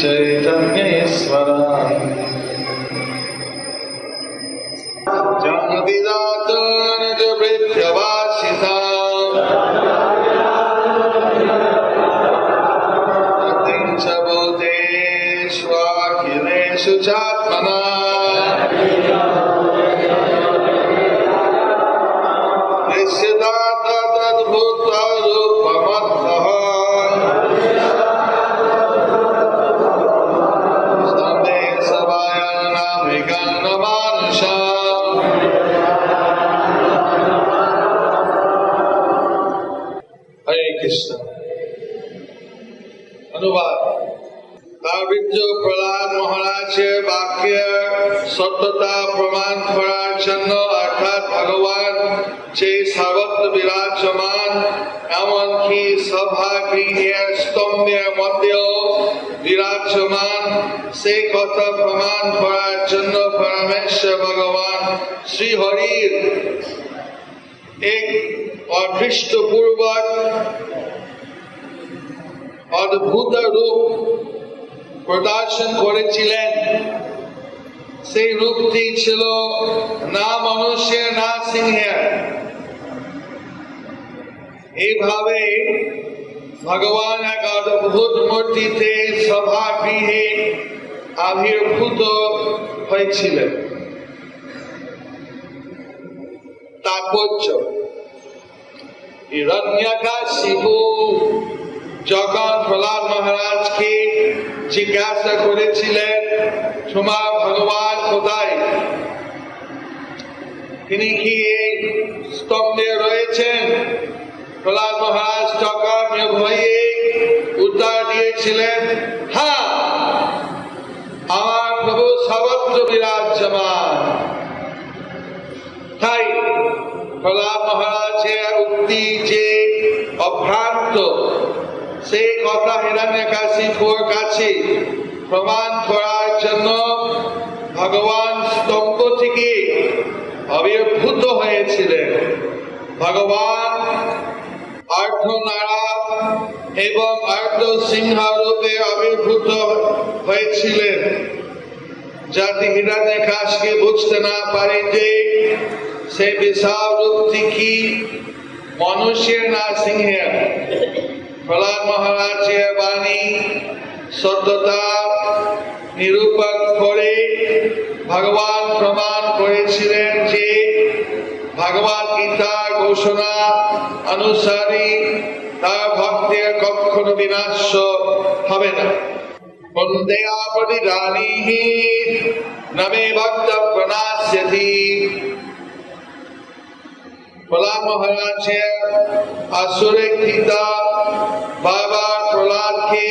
Say, বীর্য প্রহ্লাদ মহারাজের বাক্যে সত্যতা প্রমাণ করার জন্য অর্থাৎ ভগবান যে সর্বত্র বিরাজমান, এমনকি সভা গৃহের স্তম্ভের মধ্যেও বিরাজমান, সেই কথা প্রমাণ করার জন্য পরমেশ্বর ভগবান শ্রীহরির এক অদৃষ্টপূর্বক অদ্ভুত রূপ প্রদর্শন করেছিলেন। সেই রূপটি ছিল না মানুষের না সিংহের। এইভাবে ভগবান এক অদ্ভুত মূর্তিতে সভা গৃহে আবির্ভূত হয়েছিলেন। তাৎপর্য হিরণ্যকাশিপু যখন প্রহ্লাদ মহারাজকে জিজ্ঞাসা করেছিলেন তোমার ভগবান কোথায়? তিনি কি এই স্তম্ভে রয়েছেন? প্রহ্লাদ মহারাজ তখন ভয়ে উত্তর দিয়েছিলেন হ্যাঁ আমার প্রভু সর্বত্র বিরাজমান। তাই প্রহ্লাদ মহারাজের উক্তি যে অভ্রান্ত সেই কথা হিরণ্যকাশিপুর কাছে প্রমাণ করার জন্য ভগবান স্তম্ভ থেকে আবির্ভূত হয়েছিলেন। ভগবান অর্ধনারা এবং অর্ধ সিংহ রূপে আবির্ভূত হয়েছিলেন। যাতে হিরণ্যকাশকে বুঝতে না পারে যে সে বিশাল রূপটি কি মানুষের না সিংহের। প্রহ্লাদ মহারাজের বাণী সত্যতা নিরূপণ করে ভগবান প্রমাণ করেছিলেন যে ভগবান গীতা ঘোষণা অনুসারী তার ভক্তের কখনো বিনাশ হবে না। বন্দেয়া প্রতিদানীহি নমে ভক্ত প্রণাস্যতি প্রহ্লাদ মহারাজের আসুরে গীতা বাবার প্রহ্লাদকে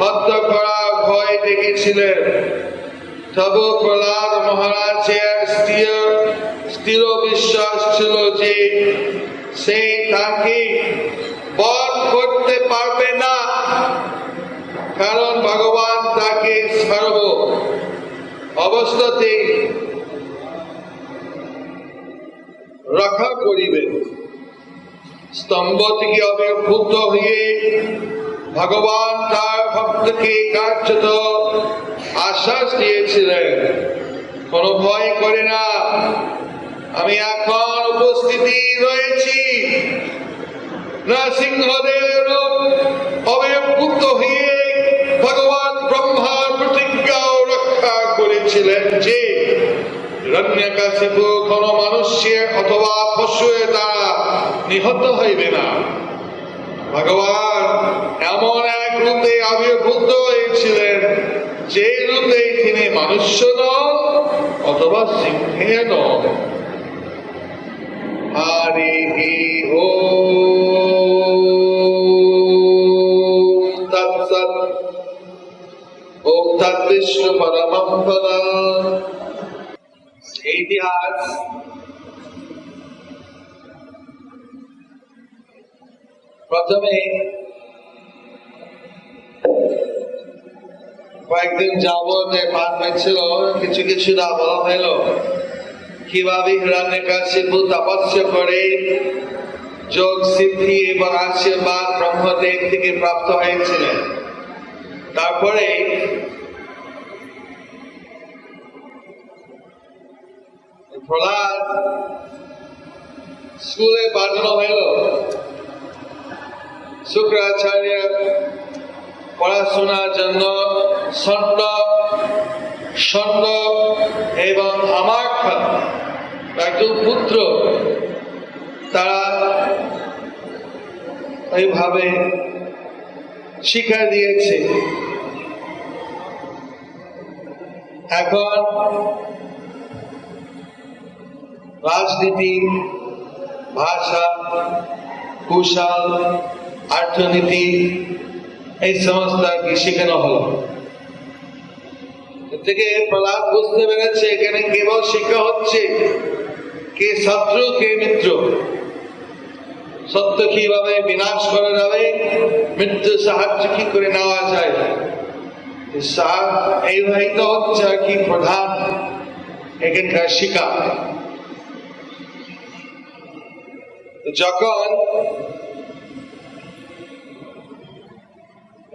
হত্যা করার ভয় দেখেছিলেন। তবু প্রহ্লাদ মহারাজের স্থির স্থির বিশ্বাস ছিল যে সে তাকে বধ করতে পারবে না, কারণ ভগবান তাকে সর্ব অবস্থাতে রক্ষা করিবেন। স্তম্ভ থেকে আবির্ভূত হয়ে ভগবান তার ভক্তকে কার্যত আশ্বাস দিয়েছিলেন, কোনো ভয় করে না। আমি এখন উপস্থিতি রয়েছি। নরসিংহদেবের রূপ অবিভূত হয়ে ভগবান ব্রহ্মার প্রতিজ্ঞাও রক্ষা করেছিলেন যে হিরণ্যকাশিপু কোন মানুষের অথবা পশুর দ্বারা নিহত হইবে না। ভগবান এমন এক রূপে আবির্ভূত হয়েছিলেন যে রূপে তিনি মানুষ্য নন অথবা সিংহে নন। হরি ও তৎসৎ। পদ ইতিহাস প্রথমে কয়েকদিন যাবত পাঠ হয়েছিল, কিছু কিছু না বলা হইল। কীভাবে হিরণ্যকাশিপু তপস্যা করে যোগ সিদ্ধি এবং আশীর্বাদ ব্রহ্মদেব থেকে প্রাপ্ত হয়েছিলেন। তারপরে প্রহ্লাদ স্কুলে পাঠানো হইল শুক্রাচার্য পড়াশোনার জন্য স্বর্ণ স্বর্ণ এবং আমার একজন পুত্র, তারা এইভাবে শিক্ষা দিয়েছে। এখন রাজনীতি, ভাষা, কুশল অর্থনীতি এই সমস্ত আর কি শেখানো হলো। থেকে প্রহ্লাদ বুঝতে পেরেছে এখানে কেবল শিক্ষা হচ্ছে কে শত্রু, কে মিত্র। সত্য কীভাবে বিনাশ করা যাবে মৃত্যু সাহায্য কি করে নেওয়া যায়? এইভাবেই তো হচ্ছে আর কি প্রধান এখানকার শিক্ষা। যখন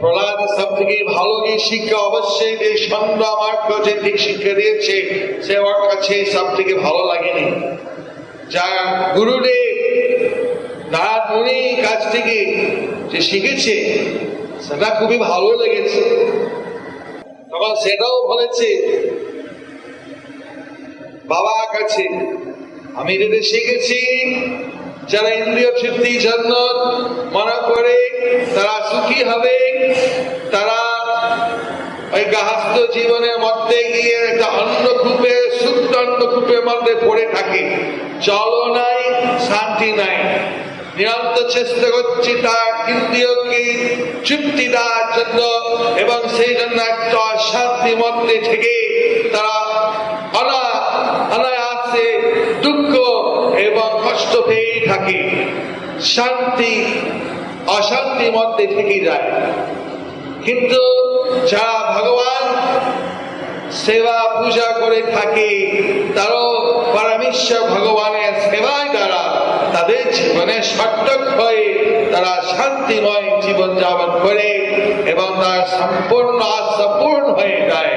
প্রহ্লাদ সব থেকে ভালো কি শিক্ষা অবশ্যই যে সন্ধ্যা আমার যে দিক শিক্ষা দিয়েছে, সে ওর কাছে সব থেকে ভালো লাগেনি। যা গুরুদেব নারায়ণ মুনি কাছ থেকে যে শিখেছে, সেটা খুবই ভালো লেগেছে। তখন সেটাও বলেছে বাবার কাছে, আমি যদি শিখেছি যারা ইন্দ্রিয় তৃপ্তির জন্য মনে করে, তারা সুখী হবে। তারা ওই গাহস্থ জীবনের মধ্যে গিয়ে একটা অন্নকূপে সুপ্ত অন্নকূপের মধ্যে পড়ে থাকে। জলও নাই, শান্তি নাই। নিরন্তর চেষ্টা করছি তার ইন্দ্রিয়কে তৃপ্তি দেওয়ার জন্য এবং সেই জন্য একটা অশান্তির মধ্যে থেকে তারা অনা অনায়াসে কষ্ট পেয়েই থাকে। শান্তি অশান্তির মধ্যে থেকে যায়। কিন্তু যারা ভগবান সেবা পূজা করে থাকে, তারও পরমেশ্বর ভগবানের সেবায় দ্বারা তাদের জীবনে সার্থক হয়ে তারা শান্তিময় জীবন যাপন করে এবং তার সম্পূর্ণ আশা পূর্ণ হয়ে যায়।